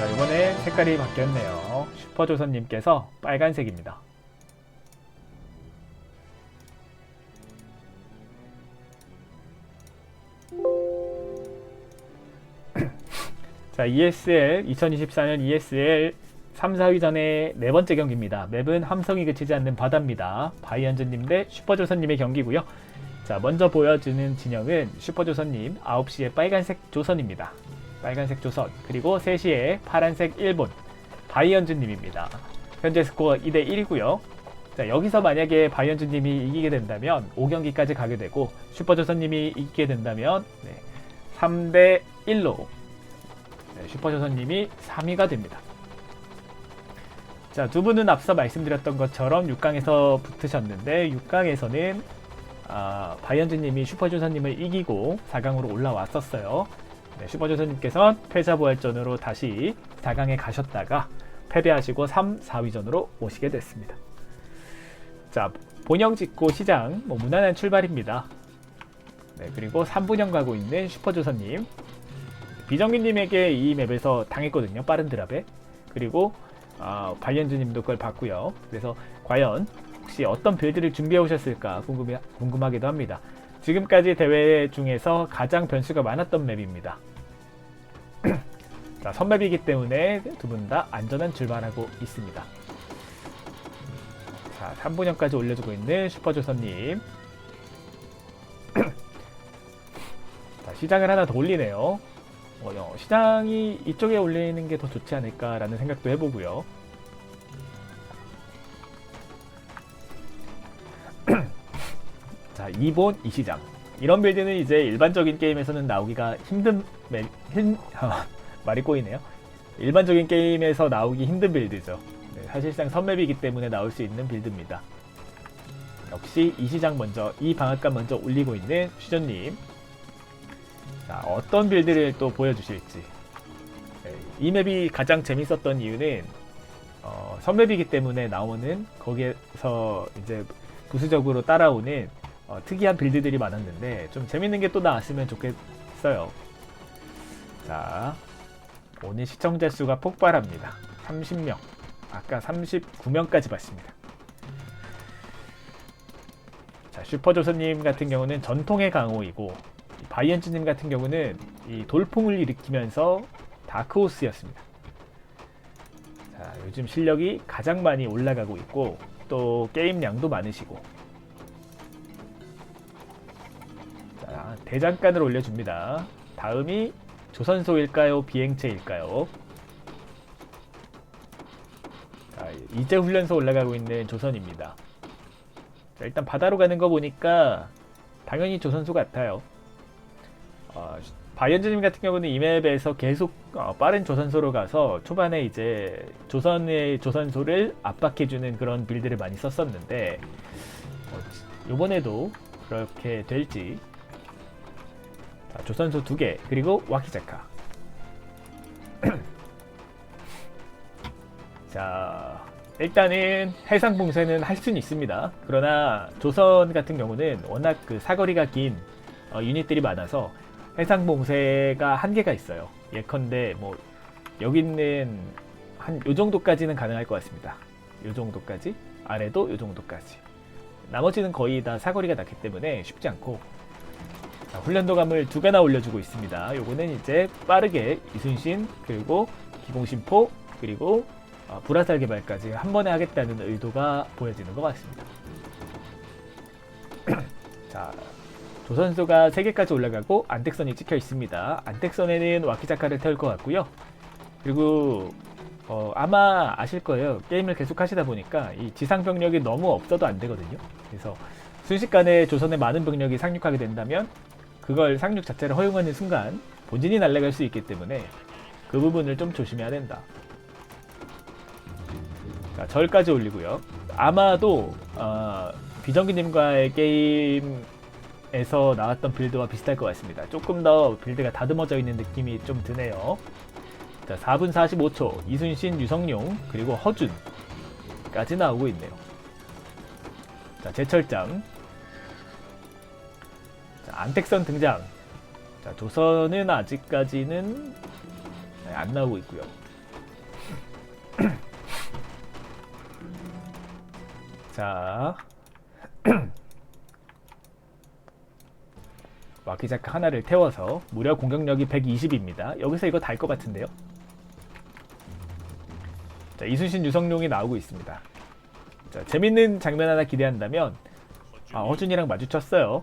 자, 이번에 색깔이 바뀌었네요. 슈퍼조선님께서 빨간색입니다. 자, ESL 2024년 ESL 3, 4위전의 네 번째 경기입니다. 맵은 함성이 그치지 않는 바다입니다. 바이언즈님 대 슈퍼조선님의 경기고요. 자, 먼저 보여주는 진영은 슈퍼조선님 9시에 빨간색 조선입니다. 빨간색 조선 그리고 3시에 파란색 일본 바이언즈님입니다. 현재 스코어 2대 1이고요. 자, 여기서 만약에 바이언즈님이 이기게 된다면 5경기까지 가게 되고 슈퍼조선님이 이기게 된다면 네, 3대 1로 네, 슈퍼조선님이 3위가 됩니다. 자, 두 분은 앞서 말씀드렸던 것처럼 6강에서 붙으셨는데 6강에서는 아, 바이언즈님이 슈퍼조선님을 이기고 4강으로 올라왔었어요. 네, 슈퍼조선님께서 패자부활전으로 다시 4강에 가셨다가 패배하시고 3, 4위전으로 오시게 됐습니다. 자, 본영 짓고 시장 뭐 무난한 출발입니다. 네, 그리고 3분영 가고 있는 슈퍼조선님 비정규님에게 이 맵에서 당했거든요. 빠른 드랍에. 그리고 아, 바이언즈님도 그걸 봤고요. 그래서 과연 혹시 어떤 빌드를 준비해 오셨을까 궁금해, 궁금하기도 합니다. 지금까지 대회 중에서 가장 변수가 많았던 맵입니다. 자, 선맵이기 때문에 두 분 다 안전한 출발하고 있습니다. 자, 3분형까지 올려주고 있는 슈퍼조선님. 자, 시장을 하나 더 올리네요. 어, 어, 시장이 이쪽에 올리는 게 더 좋지 않을까라는 생각도 해보고요. 자, 2본 이 시장. 이런 빌드는 이제 일반적인 게임에서는 나오기가 힘든 멜, 힘, 말이 꼬이네요. 일반적인 게임에서 나오기 힘든 빌드죠. 네, 사실상 선맵이기 때문에 나올 수 있는 빌드입니다. 역시 이 시장 먼저, 이 방앗간 먼저 올리고 있는 슈전님. 자, 어떤 빌드를 또 보여주실지. 네, 이 맵이 가장 재밌었던 이유는, 어, 선맵이기 때문에 나오는 거기에서 이제 부수적으로 따라오는 어, 특이한 빌드들이 많았는데 좀 재밌는 게 또 나왔으면 좋겠어요. 자, 오늘 시청자 수가 폭발합니다. 30명. 아까 39명까지 봤습니다. 자, 슈퍼조선님 같은 경우는 전통의 강호이고 바이언즈님 같은 경우는 이 돌풍을 일으키면서 다크호스였습니다. 자, 요즘 실력이 가장 많이 올라가고 있고 또 게임량도 많으시고 자, 대장간을 올려줍니다. 다음이 조선소일까요? 비행체일까요? 자, 이제 훈련소 올라가고 있는 조선입니다. 자, 일단 바다로 가는 거 보니까 당연히 조선소 같아요. 어, 바이언즈님 같은 경우는 이 맵에서 계속 어, 빠른 조선소로 가서 초반에 이제 조선의 조선소를 압박해주는 그런 빌드를 많이 썼었는데 어, 이번에도 그렇게 될지 자, 조선소 두개 그리고 와키자카. 자 일단은 해상 봉쇄는 할 수는 있습니다. 그러나 조선 같은 경우는 워낙 그 사거리가 긴 어, 유닛들이 많아서 해상 봉쇄가 한계가 있어요. 예컨대 뭐 여기 있는 한 요 정도까지는 가능할 것 같습니다. 요 정도까지 아래도 요 정도까지. 나머지는 거의 다 사거리가 낮기 때문에 쉽지 않고 자, 훈련도감을 두 개나 올려주고 있습니다. 요거는 이제 빠르게 이순신 그리고 기공심포 그리고 어, 불화살 개발까지 한 번에 하겠다는 의도가 보여지는 것 같습니다. 자, 조선소가 3개까지 올라가고 안택선이 찍혀 있습니다. 안택선에는 와키자카를 태울 것 같고요. 그리고 어, 아마 아실 거예요. 게임을 계속 하시다 보니까 이 지상 병력이 너무 없어도 안 되거든요. 그래서 순식간에 조선의 많은 병력이 상륙하게 된다면 그걸 상륙 자체를 허용하는 순간 본진이 날아갈 수 있기 때문에 그 부분을 좀 조심해야 된다. 자, 절까지 올리고요. 아마도 어, 비정기님과의 게임에서 나왔던 빌드와 비슷할 것 같습니다. 조금 더 빌드가 다듬어져 있는 느낌이 좀 드네요. 자, 4분 45초 이순신, 유성룡 그리고 허준까지 나오고 있네요. 자, 제철장 자, 안택선 등장. 자, 조선은 아직까지는 네, 안 나오고 있고요. 자. 와키자크 하나를 태워서 무려 공격력이 120입니다. 여기서 이거 달 것 같은데요. 자, 이순신 유성룡이 나오고 있습니다. 자, 재밌는 장면 하나 기대한다면 아, 허준이랑 마주쳤어요.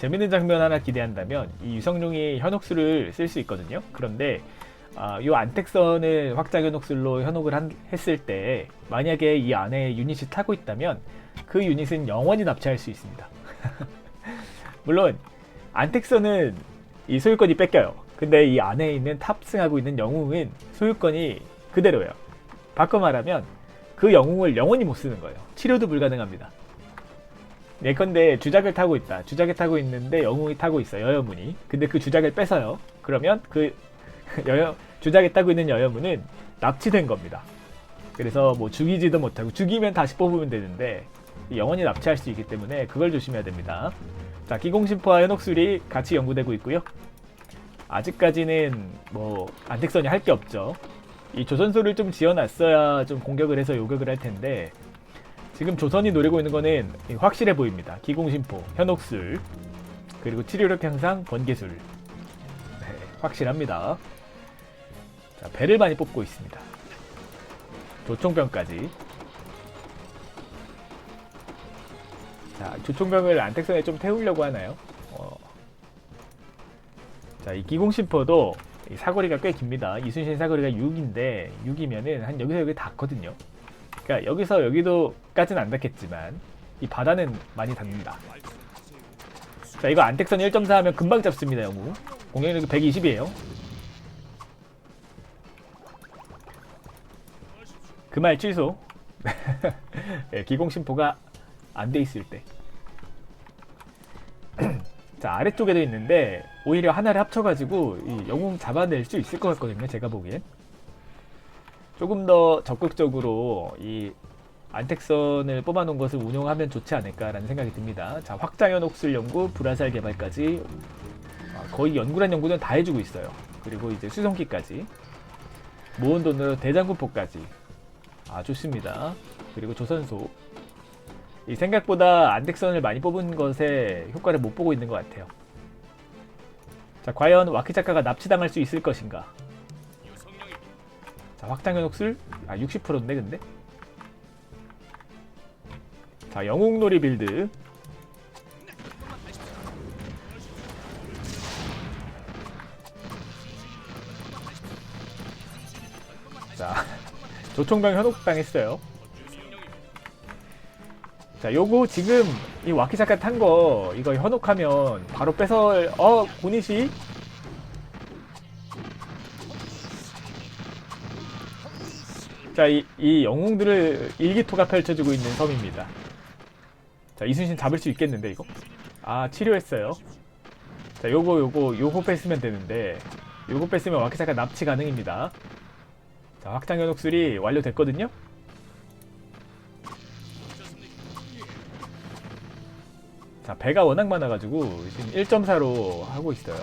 재밌는 장면 하나 기대한다면 이 유성룡이 현혹수를 쓸수 있거든요. 그런데 아, 요 안택선을 확장 현혹술로 현혹을 한- 했을 때 만약에 이 안에 유닛이 타고 있다면 그 유닛은 영원히 납치할 수 있습니다. 물론 안택선은 이 소유권이 뺏겨요. 근데 이 안에 있는 탑승하고 있는 영웅은 소유권이 그대로예요. 바꿔 말하면 그 영웅을 영원히 못 쓰는 거예요. 치료도 불가능합니다. 예컨대 주작을 타고 있다. 주작을 타고 있는데 영웅이 타고 있어. 여여문이. 근데 그 주작을 뺏어요. 그러면 그 여여 주작에 타고 있는 여여문은 납치된 겁니다. 그래서 뭐 죽이지도 못하고 죽이면 다시 뽑으면 되는데 영원히 납치할 수 있기 때문에 그걸 조심해야 됩니다. 자, 기공심포와 현옥술이 같이 연구되고 있고요. 아직까지는 뭐 안택선이 할 게 없죠. 이 조선소를 좀 지어놨어야 좀 공격을 해서 요격을 할 텐데 지금 조선이 노리고 있는 거는 확실해 보입니다. 기공심포, 현옥술, 그리고 치료력 향상, 번개술. 네, 확실합니다. 자, 배를 많이 뽑고 있습니다. 조총병까지. 자, 조총병을 안택선에 좀 태우려고 하나요? 어. 자, 이 기공심포도 이 사거리가 꽤 깁니다. 이순신 사거리가 6인데 6이면은 한 여기서 여기 닿거든요. 그러니까 여기서 여기도까지는 안 닿겠지만 이 바다는 많이 닿는다. 자, 이거 안택선 1.4 하면 금방 잡습니다, 영우. 공격력이 120이에요. 그 말 취소. 예, 기공심포가 안 돼 있을 때. 자 아래쪽에도 있는데 오히려 하나를 합쳐가지고 이 영웅 잡아낼 수 있을 것 같거든요. 제가 보기엔 조금 더 적극적으로 이 안택선을 뽑아놓은 것을 운용하면 좋지 않을까라는 생각이 듭니다. 자 확장현 옥술 연구, 불화살 개발까지 아, 거의 연구란 연구는 다 해주고 있어요. 그리고 이제 수송기까지 모은 돈으로 대장군포까지 아 좋습니다. 그리고 조선소 이 생각보다 안택선을 많이 뽑은 것에 효과를 못 보고 있는 것 같아요. 자, 과연 와키자카가 납치당할 수 있을 것인가? 자, 확장현 옥술 아 60%인데 근데? 자, 영웅놀이 빌드. 자, 조총병 현혹당 했어요. 자, 요거 지금 이 와키자카 탄 거 이거 현혹하면 바로 뺏어 어 고니시 자, 이, 이 영웅들을 일기토가 펼쳐주고 있는 섬입니다. 자, 이순신 잡을 수 있겠는데 이거? 아, 치료했어요. 자, 요거 요거 요거 뺐으면 되는데 요거 뺐으면 와키자카 납치 가능입니다. 자, 확장 현혹술이 완료됐거든요. 자, 배가 워낙 많아가지고 지금 1.4로 하고 있어요.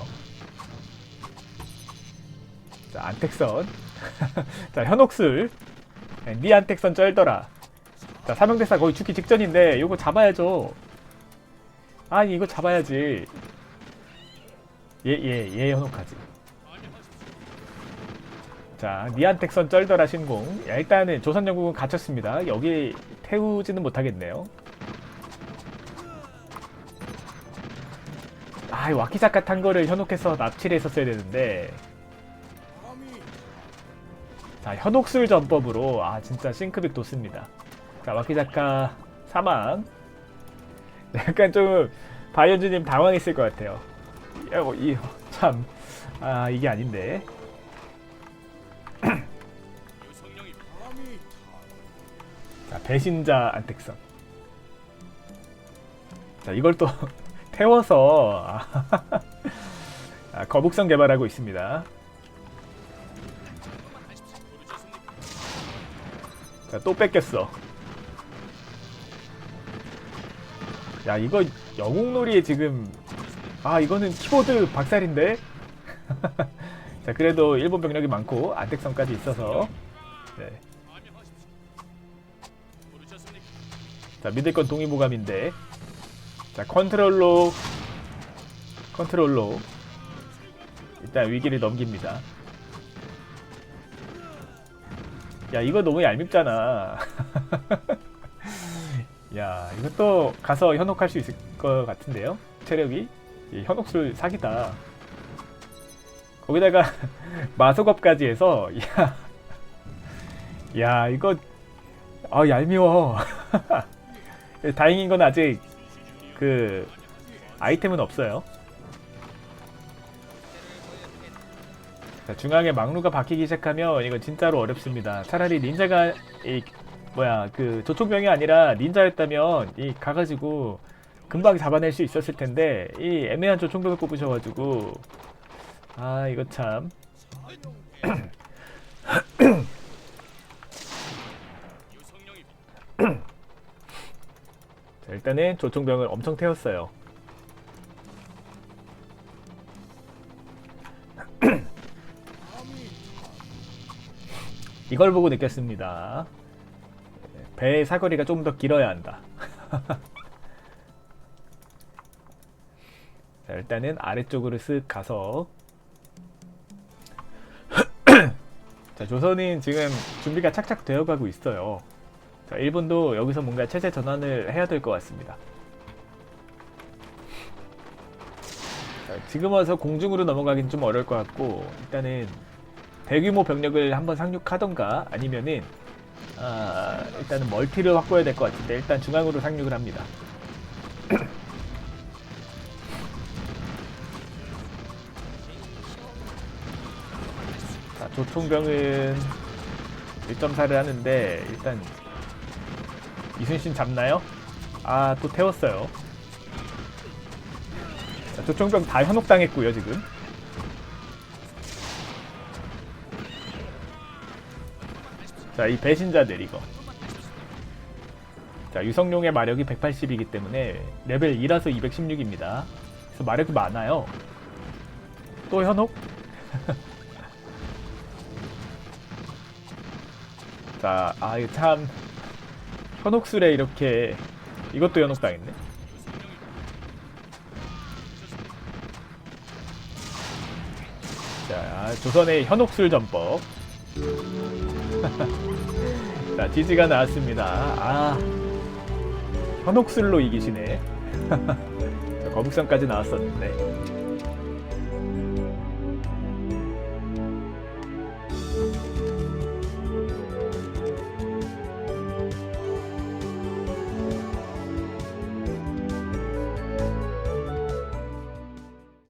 자, 안택선. 자, 현옥술. 네, 니 안택선 쩔더라. 자, 사명대사 거의 죽기 직전인데 이거 잡아야죠. 아니, 이거 잡아야지. 얘, 얘, 얘 현혹하지. 자, 니안택선 쩔더라 신공. 야, 일단은 조선영국은 갇혔습니다. 여기 태우지는 못하겠네요. 아, 이 와키자카 탄 거를 현혹해서 납치를 했었어야 되는데. 자, 현혹술 전법으로, 아, 진짜 싱크빅 돋습니다. 자, 와키자카 사망. 약간 좀, 바이언즈님 당황했을 것 같아요. 야, 뭐, 이, 참, 아, 이게 아닌데. 자, 배신자 안택선. 자, 이걸 또 태워서 아, 아, 거북선 개발하고 있습니다. 자, 또 뺏겼어. 야, 이거 영웅놀이에 지금 아, 이거는 키보드 박살인데. 자, 그래도 일본 병력이 많고 안택선까지 있어서 네. 자, 자 믿을 건 동의보감인데 자 컨트롤로 컨트롤로 일단 위기를 넘깁니다 야 이거 너무 얄밉잖아. 야 이것도 가서 현혹할 수 있을 것 같은데요? 체력이? 이 현혹술 사기다. 거기다가 마속업까지 해서 야, 야 이거 아 얄미워. 다행인 건 아직 그 아이템은 없어요 자, 중앙에 막루가 박히기 시작하면 이거 진짜로 어렵습니다. 차라리 닌자가 이 뭐야 그 조총병이 아니라 닌자였다면 이 가가지고 금방 잡아낼 수 있었을 텐데 이 애매한 조총병을 뽑으셔가지고. 아 이거 참. 자, 일단은 조총병을 엄청 태웠어요 이걸 보고 느꼈습니다 배의 사거리가 좀 더 길어야 한다 자, 일단은 아래쪽으로 쓱 가서 자, 조선은 지금 준비가 착착 되어가고 있어요. 자, 일본도 여기서 뭔가 체제 전환을 해야 될 것 같습니다. 자, 지금 와서 공중으로 넘어가긴 좀 어려울 것 같고 일단은 대규모 병력을 한번 상륙하던가 아니면은 아, 일단은 멀티를 확보해야 될 것 같은데 일단 중앙으로 상륙을 합니다. 자, 조총병은 1.4를 하는데 일단 이순신 잡나요? 아 또 태웠어요. 자, 조총병 다 현혹당했고요 지금. 자 이 배신자들 이거. 자 유성룡의 마력이 180이기 때문에 레벨 2라서 216입니다. 그래서 마력이 많아요. 또 현혹? 자, 아, 이거 참. 현혹술에 이렇게. 이것도 현혹당했네. 자, 아, 조선의 현혹술 전법. 자, 지지가 나왔습니다. 아. 현혹술로 이기시네. 자, 거북선까지 나왔었는데.